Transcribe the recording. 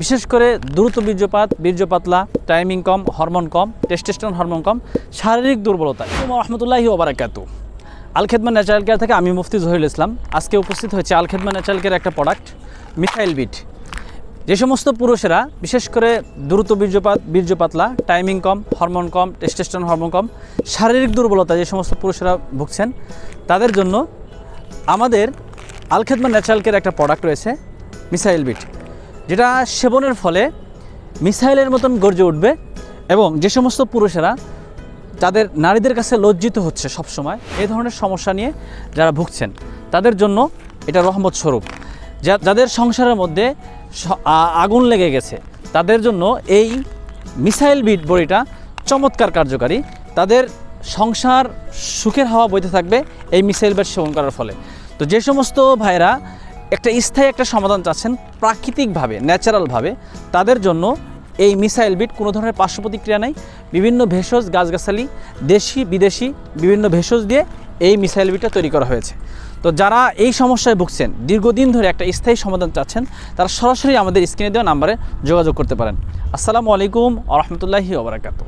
বিশেষ করে দ্রুত বীর্যপাত, বীর্যপাতলা টাইমিং কম হরমোন কম টেস্টেস্টন হরমোন কম, শারীরিক দুর্বলতা। রহমতুল্লাহি ওবারাকাতু আলখেদমা ন্যাচারাল কেয়ার থেকে আমি মুফতি জহিরুল ইসলাম। আজকে উপস্থিত হয়েছে আলখেদমা ন্যাচারাল কেয়ার একটা প্রোডাক্ট মিথাইল বিট যে সমস্ত পুরুষেরা, বিশেষ করে দ্রুত বীর্যপাত, বীর্যপাতলা টাইমিং কম হরমোন কম টেস্টেস্টন হরমোন কম, শারীরিক দুর্বলতা যে সমস্ত পুরুষেরা ভুগছেন, তাদের জন্য আমাদের আলখেদমা ন্যাচারাল কেয়ার একটা প্রোডাক্ট রয়েছে মিসাইল বিট যেটা সেবনের ফলে মিসাইলের মতন গর্জে উঠবে এবং যে সমস্ত পুরুষেরা তাদের নারীদের কাছে লজ্জিত হচ্ছে সব সময় এই ধরনের সমস্যা নিয়ে যারা ভুগছেন, তাদের জন্য এটা রহমত স্বরূপ। যাদের সংসারের মধ্যে আগুন লেগে গেছে, তাদের জন্য এই মিসাইল বিট বড়িটা চমৎকার কার্যকারী। তাদের সংসার সুখের হাওয়া বইতে থাকবে এই মিসাইল বিট সেবন করার ফলে। তো যে সমস্ত ভাইরা একটা স্থায়ী একটা সমাধান চাচ্ছেন প্রাকৃতিকভাবে, ন্যাচারালভাবে। তাদের জন্য এই মিসাইল বিট কোনো ধরনের পার্শ্ব প্রতিক্রিয়া নেই। বিভিন্ন ভেষজ, গাছগাছালি, দেশি, বিদেশি, বিভিন্ন ভেষজ দিয়ে এই মিসাইল বিটটা তৈরি করা হয়েছে। তো যারা এই সমস্যায় ভুগছেন, দীর্ঘদিন ধরে একটা স্থায়ী সমাধান চাচ্ছেন, তারা সরাসরি আমাদের স্ক্রিনে দেওয়া নাম্বারে যোগাযোগ করতে পারেন। আসসালামু আলাইকুম আ রহমতুল্লাহি ওবরাকাতু